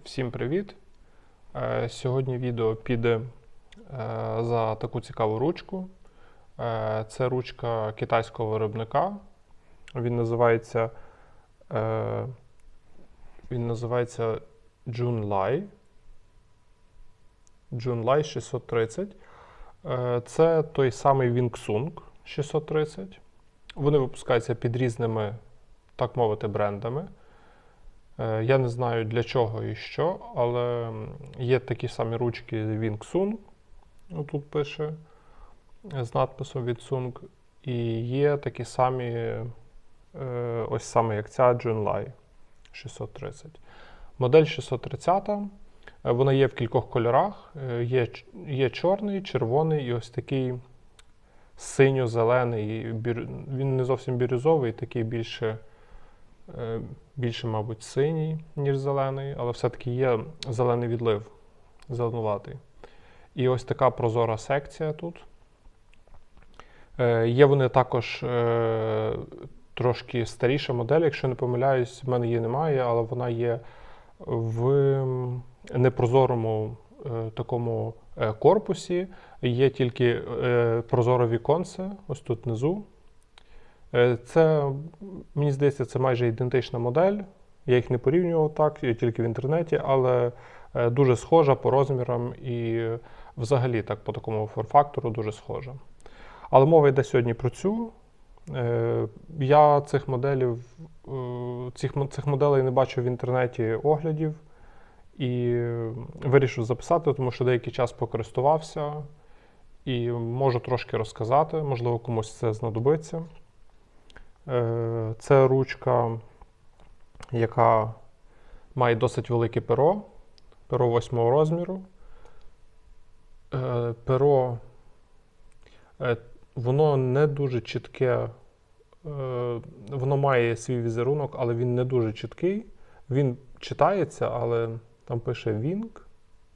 Всім привіт! Е, Сьогодні відео піде е, за таку цікаву ручку. Е, Це ручка китайського виробника. Він називається, він називається Junlai. Junlai 630. Е, Це той самий Wingsung 630. Вони випускаються під різними, так мовити, брендами. Е, Я не знаю для чого і що, але є такі самі ручки Wingsung, ну, тут пише з надписом від Sung, і є такі самі, е, ось саме як ця Junlai 630. Модель 630, е, вона є в кількох кольорах. Є, є чорний, червоний і ось такий синьо-зелений. Він не зовсім бірюзовий, такий більше більше, мабуть, синій, ніж зелений, але все-таки є зелений відлив, зеленуватий. І ось така прозора секція тут. Е, Є вони також е, трошки старіша модель, якщо не помиляюсь, в мене її немає, але вона є в непрозорому е, такому е, корпусі. Є тільки е, прозоре віконце, ось тут внизу. Е, Це, мені здається, це майже ідентична модель. Я їх не порівнював так, тільки в інтернеті, але е, дуже схожа по розмірам і взагалі так по такому форм-фактору дуже схожа. Але мова йде сьогодні про цю. Е, Я цих моделів, цих, цих моделей не бачив в інтернеті оглядів і вирішив записати, тому що деякий час покористувався і можу трошки розказати, можливо, комусь це знадобиться. Е, Це ручка, яка має досить велике перо, перо восьмого розміру. Е, Перо е, воно не дуже чітке, воно має свій візерунок, але він не дуже чіткий. Він читається, але там пише Wing,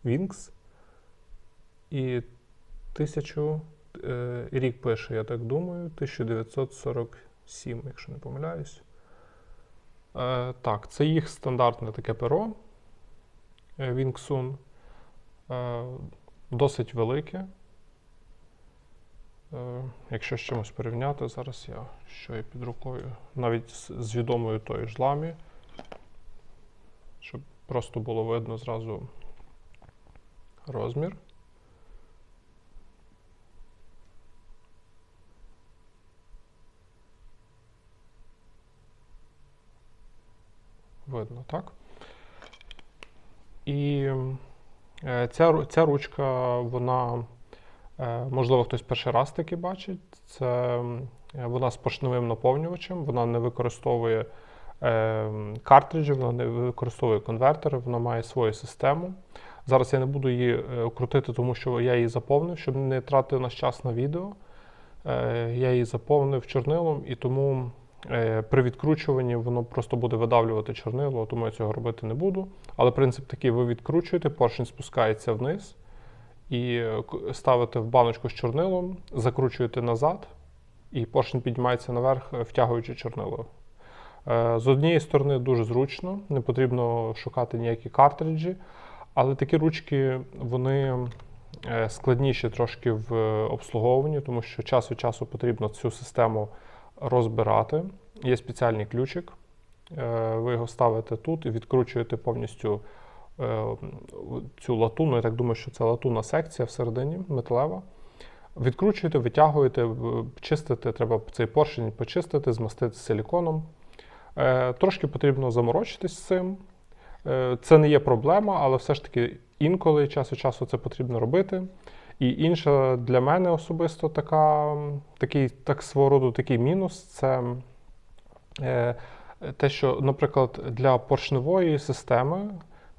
Wings. І тисячу рік пише, я так думаю, 1947, якщо не помиляюсь. Е, так, це їх стандартне таке перо е, Wingsun. Е, досить велике. Е, якщо з чимось порівняти, зараз я що є під рукою, навіть з відомою тою ж ламі, щоб просто було видно зразу розмір. Видно, так? І е, ця, ця ручка, вона, е, можливо, хтось перший раз таки бачить. Це е, вона з поршневим наповнювачем, вона не використовує картриджі, вона не використовує конвертери, вона має свою систему. Зараз я не буду її крутити, тому що я її заповнив, щоб не тратити наш час на відео. Я її заповнив чорнилом, і тому при відкручуванні воно просто буде видавлювати чорнило, тому я цього робити не буду. Але принцип такий: ви відкручуєте, поршень спускається вниз і е, ставите в баночку з чорнилом, закручуєте назад, і поршень піднімається наверх, е, втягуючи чорнило. Е, З однієї сторони дуже зручно, не потрібно шукати ніякі картриджі, але такі ручки вони е, складніші трошки в е, обслуговуванні, тому що час від часу потрібно цю систему розбирати. Є спеціальний ключик. Е, Ви його ставите тут і відкручуєте повністю е, цю латуну. Я так думаю, що це латунна секція всередині, металева. Відкручуєте, витягуєте, чистите, треба цей поршень почистити, змастити силіконом. Е, Трошки потрібно заморочитись з цим. Це не є проблема, але все ж таки інколи час від часу це потрібно робити. І інша для мене особисто така, такий, так свого роду такий мінус це е, те, що, наприклад, для поршневої системи,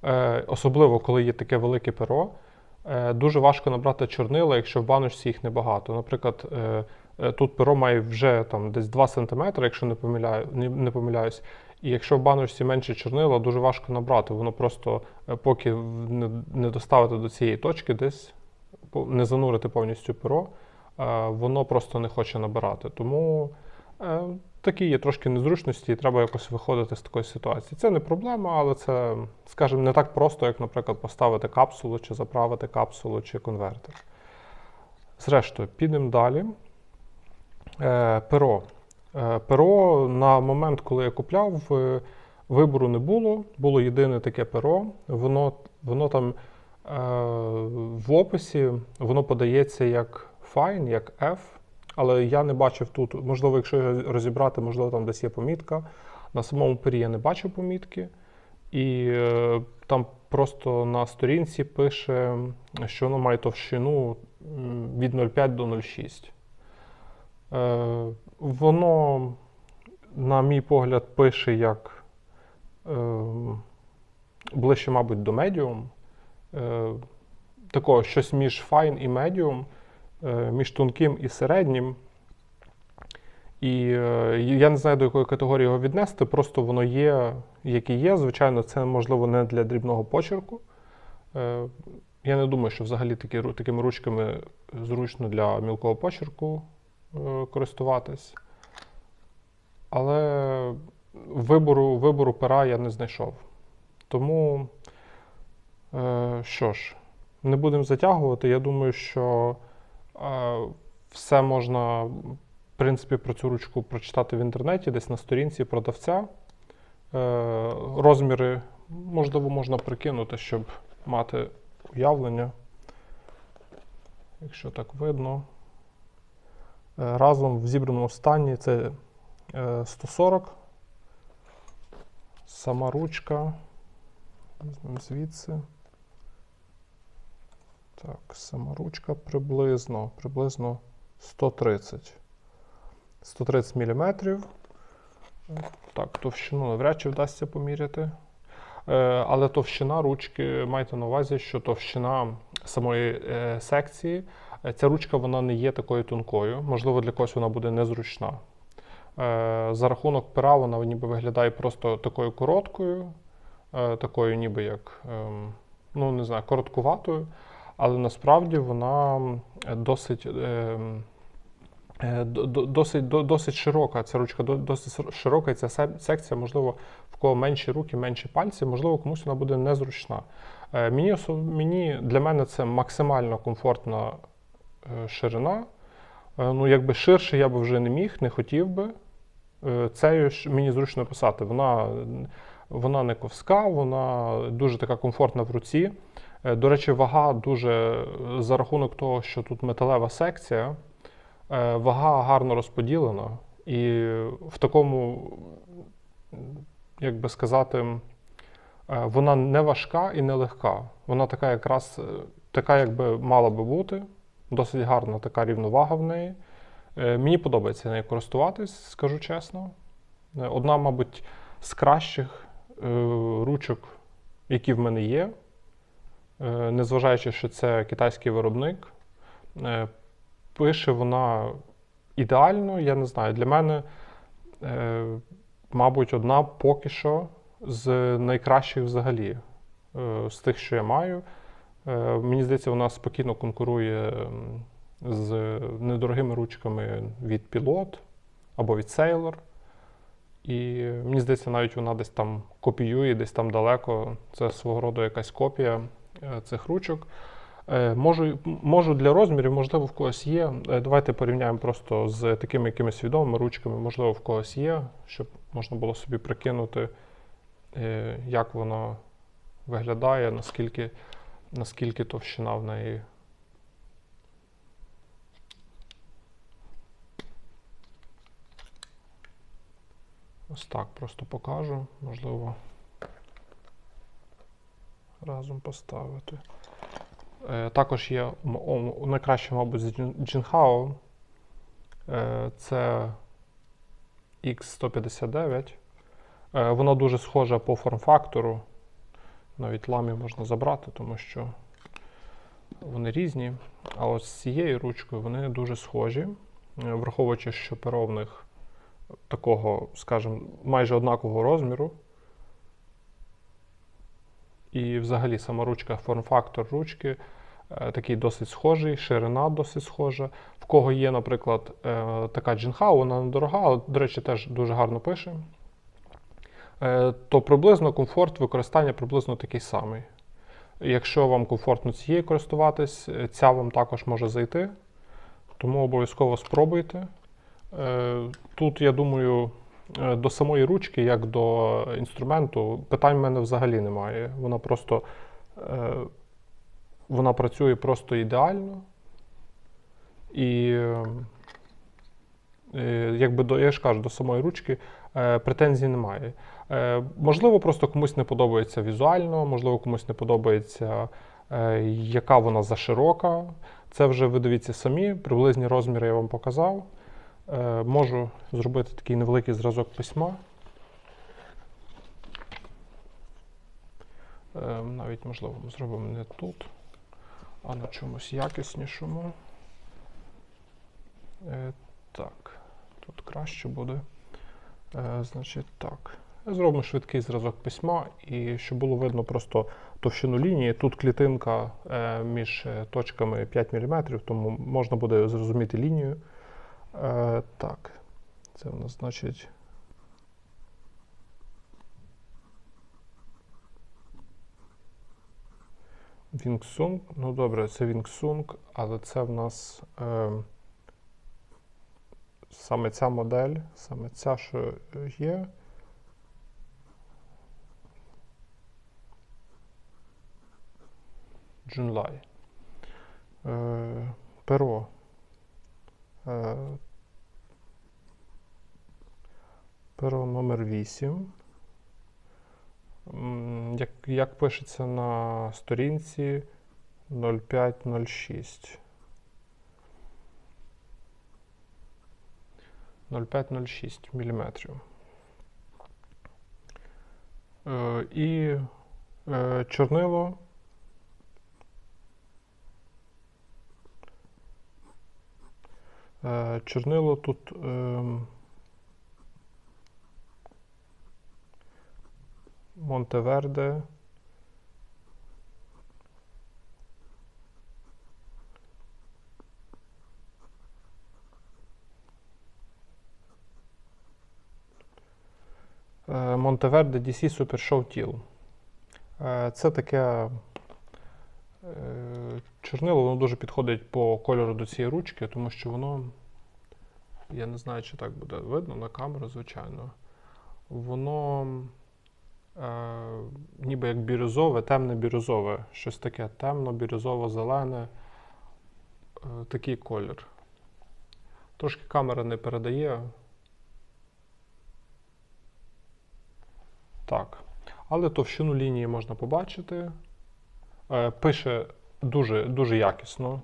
е, особливо коли є таке велике перо, е, дуже важко набрати чорнила, якщо в баночці їх небагато. Наприклад, е, е, тут перо має вже там, десь 2 см, якщо не, помиляю, не, не помиляюсь. І якщо в баночці менше чорнила, дуже важко набрати. Воно просто, е, поки не, доставити до цієї точки, десь не занурити повністю перо, е, воно просто не хоче набирати. Тому е, такі є трошки незручності, і треба якось виходити з такої ситуації. Це не проблема, але це, скажімо, не так просто, як, наприклад, поставити капсулу, чи заправити капсулу, чи конвертер. Зрештою, підемо далі. Е, перо. Перо на момент, коли я купляв, вибору не було. Було єдине таке перо. Воно, воно там в описі воно подається як Fine, як F. Але я не бачив тут, можливо, якщо його розібрати, можливо, там десь є помітка. На самому пері я не бачив помітки. І е, там просто на сторінці пише, що воно має товщину від 0,5 до 0,6. Е, воно, на мій погляд, пише як е, ближче, мабуть, до medium. Е, такого щось між fine і medium, е, між тонким і середнім. І е, я не знаю, до якої категорії його віднести, просто воно є, як і є. Звичайно, це можливо не для дрібного почерку. Я не думаю, що взагалі такі, такими ручками зручно для мілкого почерку користуватись. Але вибору, вибору пера я не знайшов. Тому, що ж, не будемо затягувати. Я думаю, що е, все можна, в принципі, про цю ручку прочитати в інтернеті, десь на сторінці продавця. Е, розміри, можливо, можна прикинути, щоб мати уявлення. Якщо так видно. Е, Разом в зібраному стані це е, 140. Сама ручка. Візьмемо звідси. Так, сама ручка приблизно, приблизно 130. 130 мм. Так, товщину навряд чи вдасться поміряти. Е, Але товщина ручки, майте на увазі, що товщина самої е, секції, е, ця ручка вона не є такою тонкою. Можливо, для когось вона буде незручна. За рахунок пера вона ніби виглядає просто такою короткою, такою ніби як, ем, ну не знаю, короткуватою, але насправді вона досить. е, до- Досить, досить широка ця ручка, досить широка і ця секція, можливо, в кого менші руки, менші пальці, можливо, комусь вона буде незручна. Е, Мені, мені для мене це максимально комфортна е, ширина. Е, Ну, якби ширше я би вже не міг, не хотів би. Е, ж мені зручно писати. Вона, вона не ковська, вона дуже така комфортна в руці. Е, До речі, вага дуже е, за рахунок того, що тут металева секція, е, вага гарно розподілена. І в такому, як би сказати, вона не важка і не легка. Вона така якраз така, як би мала би бути. Досить гарна така рівновага в неї. Мені подобається нею користуватись, скажу чесно. Одна, мабуть, з кращих ручок, які в мене є. Е, Незважаючи, що це китайський виробник. Е, Пише вона ідеально, я не знаю. Для мене, е, мабуть, одна поки що з найкращих взагалі, з тих, що я маю. Мені здається, вона спокійно конкурує з недорогими ручками від Pilot або від Sailor. І мені здається, навіть вона десь там копіює, десь там далеко. Це свого роду якась копія цих ручок. Е, Можу, можу для розмірів, можливо, в когось є. Е, Давайте порівняємо просто з такими якимись відомими ручками, можливо, в когось є, щоб можна було собі прикинути, е, як вона виглядає, наскільки, наскільки товщина в неї. Ось так просто покажу, можливо, разом поставити. Е, Також є найкраще, мабуть, з Jinhao. Е, Це X159. Е, Вона дуже схожа по форм-фактору. Навіть ламі можна забрати, тому що вони різні. А от з цією ручкою вони дуже схожі, Е, враховуючи, що перо в них такого, скажімо, майже однакового розміру. І взагалі сама ручка, форм-фактор ручки е, такий досить схожий, ширина досить схожа. В кого є, наприклад, е, така джинхау, вона недорога, але, до речі, теж дуже гарно пише. Е, То приблизно комфорт використання приблизно такий самий. Якщо вам комфортно цією користуватись, ця вам також може зайти. Тому обов'язково спробуйте. Тут, я думаю, до самої ручки, як до інструменту, питань в мене взагалі немає. Вона просто е, вона працює просто ідеально. І е, е, якби до, я ж кажу, до самої ручки е, претензій немає. Е, Можливо, просто комусь не подобається візуально, можливо, комусь не подобається, е, яка вона заширока. Це вже ви дивіться самі, приблизні розміри я вам показав. Е, Можу зробити такий невеликий зразок письма. Е, Навіть, можливо, ми зробимо не тут, а на чомусь якіснішому. Е, Так, тут краще буде. Значить, так. Зробимо швидкий зразок письма, і щоб було видно просто товщину лінії. Тут клітинка між точками 5 мм, тому можна буде зрозуміти лінію. Е, так, це у нас значить. Вінгсунг. Ну добре, це Вінгсунг, але це в нас е, саме ця модель, саме ця, що є. Джунлай. Е, перо. Е, перо номер 8. Як, як пишеться на сторінці 0506. 0506 міліметрів. Е, і е, чорнило Е, Чорнило тут ем, Монтеверде. Монтеверде DC Super Show Teal. Е, Це таке е, чорнило, воно дуже підходить по кольору до цієї ручки, тому що воно, я не знаю, чи так буде видно на камеру, звичайно. Воно ніби як бірюзове, темне бірюзове, щось таке темно-бірюзово-зелене, е, такий колір. Трошки камера не передає. Так. Але товщину лінії можна побачити. Е, Пише дуже, дуже якісно.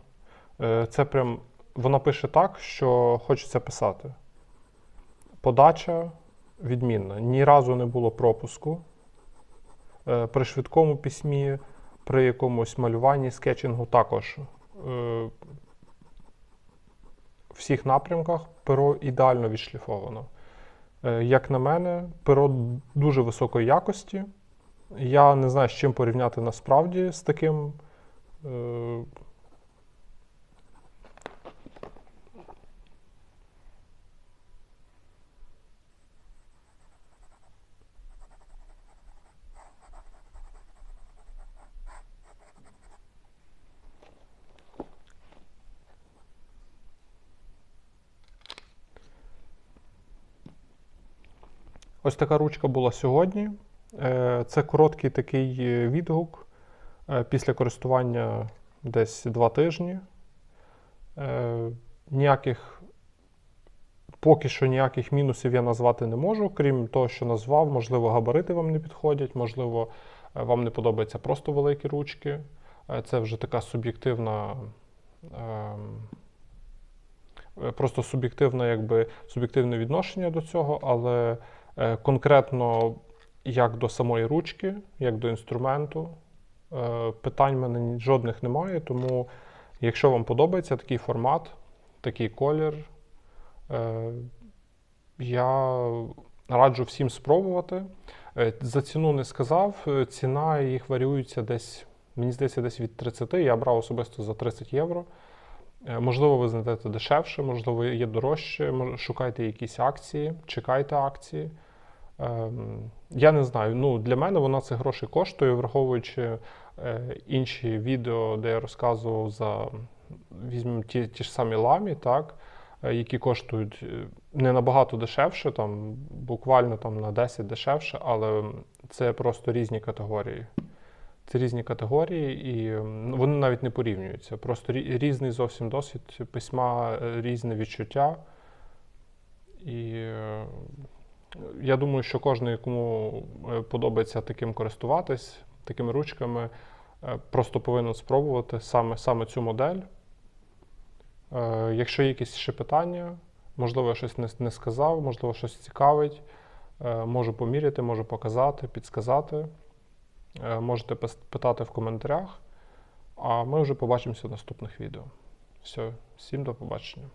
Е, Це прям вона пише так, що хочеться писати. Подача відмінна. Ні разу не було пропуску. Е, При швидкому письмі, при якомусь малюванні, скетчингу також. Е, В всіх напрямках перо ідеально відшліфовано. Е, Як на мене, перо дуже високої якості. Я не знаю, з чим порівняти насправді з таким. Ось така ручка була сьогодні. Е, Це короткий такий е, відгук е, після користування десь два тижні. Ніяких, поки що ніяких мінусів я назвати не можу, крім того, що назвав, можливо, габарити вам не підходять, можливо, вам не подобаються просто великі ручки. Це вже така суб'єктивна. ем, Просто суб'єктивне, якби, суб'єктивне відношення до цього, але Конкретно як до самої ручки, як до інструменту, е, питань в мене жодних немає. Тому, якщо вам подобається такий формат, такий колір, е, я раджу всім спробувати. Е, За ціну не сказав, е, ціна їх варіюється десь Мені здається, десь від 30, я брав особисто за 30 євро. Е, Можливо, ви знайдете дешевше, можливо, є дорожче. Шукайте якісь акції, чекайте акції. Ем, Я не знаю. Ну, для мене вона цих грошей коштує, враховуючи е, інші відео, де я розказував за візьмемо ті, ті ж самі ламі, так, е, які коштують не набагато дешевше, там, буквально там, на 10 дешевше, але це просто різні категорії. Це різні категорії, і вони навіть не порівнюються. Просто різний зовсім досвід письма, е, різне відчуття. І е, я думаю, що кожен, кому е, подобається таким користуватись, такими ручками, просто повинен спробувати саме, саме цю модель. Якщо є якісь ще питання, можливо, я щось не, сказав, можливо, щось цікавить, можу поміряти, можу показати, підсказати. Е, Можете питати в коментарях, а ми вже побачимося в наступних відео. Все, всім до побачення.